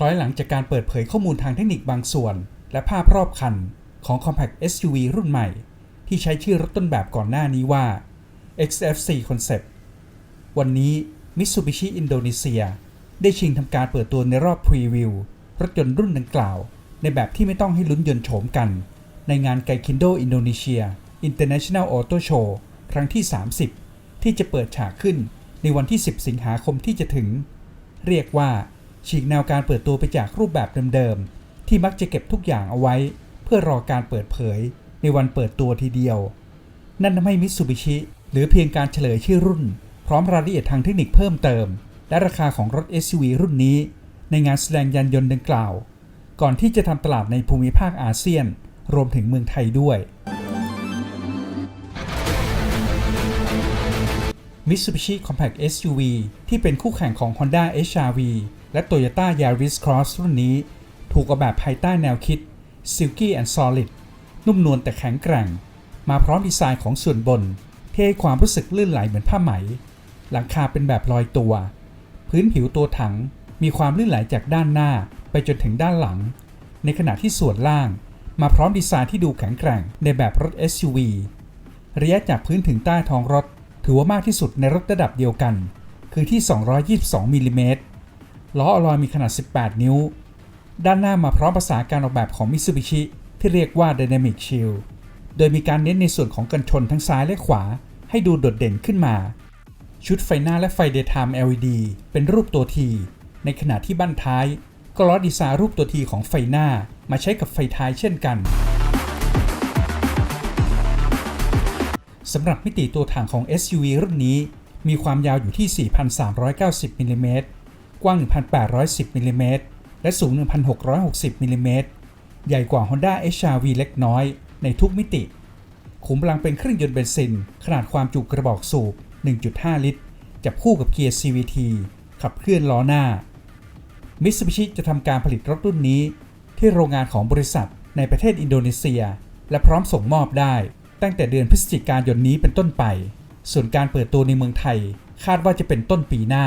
คล้อยหลังจากการเปิดเผยข้อมูลทางเทคนิคบางส่วน และภาพรอบคันของ Compact SUV รุ่นใหม่ ที่ใช้ชื่อรถต้นแบบก่อนหน้านี้ว่า XF4 Concept วันนี้ Mitsubishi อินโดนีเซียได้ชิงทำการเปิดตัวในรอบพรีวิว รถยนต์รุ่นดังกล่าว ในแบบที่ไม่ต้องให้ลุ้นยนต์โฉมกัน ในงานไกคินโดอินโดนีเซีย International Auto Show ครั้งที่ 30 ที่จะเปิดฉากขึ้นในวันที่ 10 สิงหาคมที่จะถึง เรียกว่า ฉีกแนวการเปิดตัวไปจากรูปแบบเดิมๆ ที่มักจะเก็บทุกอย่างเอาไว้ เพื่อรอการเปิดเผยในวันเปิดตัวทีเดียว นั่นทำให้มิตซูบิชิหรือเพียงการเฉลยชื่อรุ่น พร้อมรายละเอียดทางเทคนิคเพิ่มเติม และราคาของรถ SUV รุ่นนี้ ในงานแสดงยานยนต์ดังกล่าว ก่อนที่จะทำตลาดในภูมิภาคอาเซียน รวมถึงเมืองไทยด้วย Mitsubishi Compact SUV ที่เป็นคู่แข่งของ Honda HR-V และ Toyota Yaris Cross รุ่นนี้ ถูกออกแบบภายใต้แนวคิด Silky and Solid นุ่มนวลแต่แข็งแกร่ง มาพร้อมดีไซน์ของส่วนบน ที่ให้ความรู้สึกลื่นไหลเหมือนผ้าไหม หลังคาเป็นแบบลอยตัว พื้นผิวตัวถังมีความลื่นไหลจากด้านหน้าไปจนถึงด้านหลัง ในขณะที่ส่วนล่างมาพร้อมดีไซน์ที่ดูแข็งแกร่งในแบบรถ SUV ระยะจากพื้นถึงใต้ท้องรถ ถือว่ามากที่สุดในรถระดับเดียวกัน คือที่ 222มิลลิเมตร ล้ออลอยมีขนาด 18 นิ้ว ด้านหน้ามาพร้อมภาษาการออกแบบของ Mitsubishi ที่เรียกว่า Dynamic Shield โดยมีการเน้นในส่วนของกันชนทั้งซ้ายและขวา ให้ดูโดดเด่นขึ้นมา ชุดไฟหน้าและไฟ Daytime LED เป็นรูปตัวทีในขณะที่บั้นท้าย ก็ล้อดีไซน์รูปตัวทีของไฟหน้ามาใช้กับไฟท้ายเช่นกันสำหรับมิติตัวถังของ SUV รุ่นนี้ มีความยาวอยู่ที่ 4,390มิลลิเมตร กว้าง 1,810มิลลิเมตรและสูง 1,660มิลลิเมตรใหญ่กว่า Honda HR-V เล็กน้อยในทุกมิติ ขุมพลังเป็นเครื่องยนต์เบนซิน ขนาดความจุกระบอกสูบ 1.5 ลิตร จับคู่กับเกียร์ CVT ขับเคลื่อนล้อหน้า Mitsubishi จะทำการผลิตรถรุ่นนี้ ที่โรงงานของบริษัทในประเทศอินโดนีเซีย และพร้อมส่งมอบได้ ตั้งแต่เดือนพฤศจิกายนนี้เป็นต้นไป ส่วนการเปิดตัวในเมืองไทย คาดว่าจะเป็นต้นปีหน้า